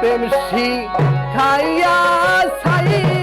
প্রেম খাইয়া সাই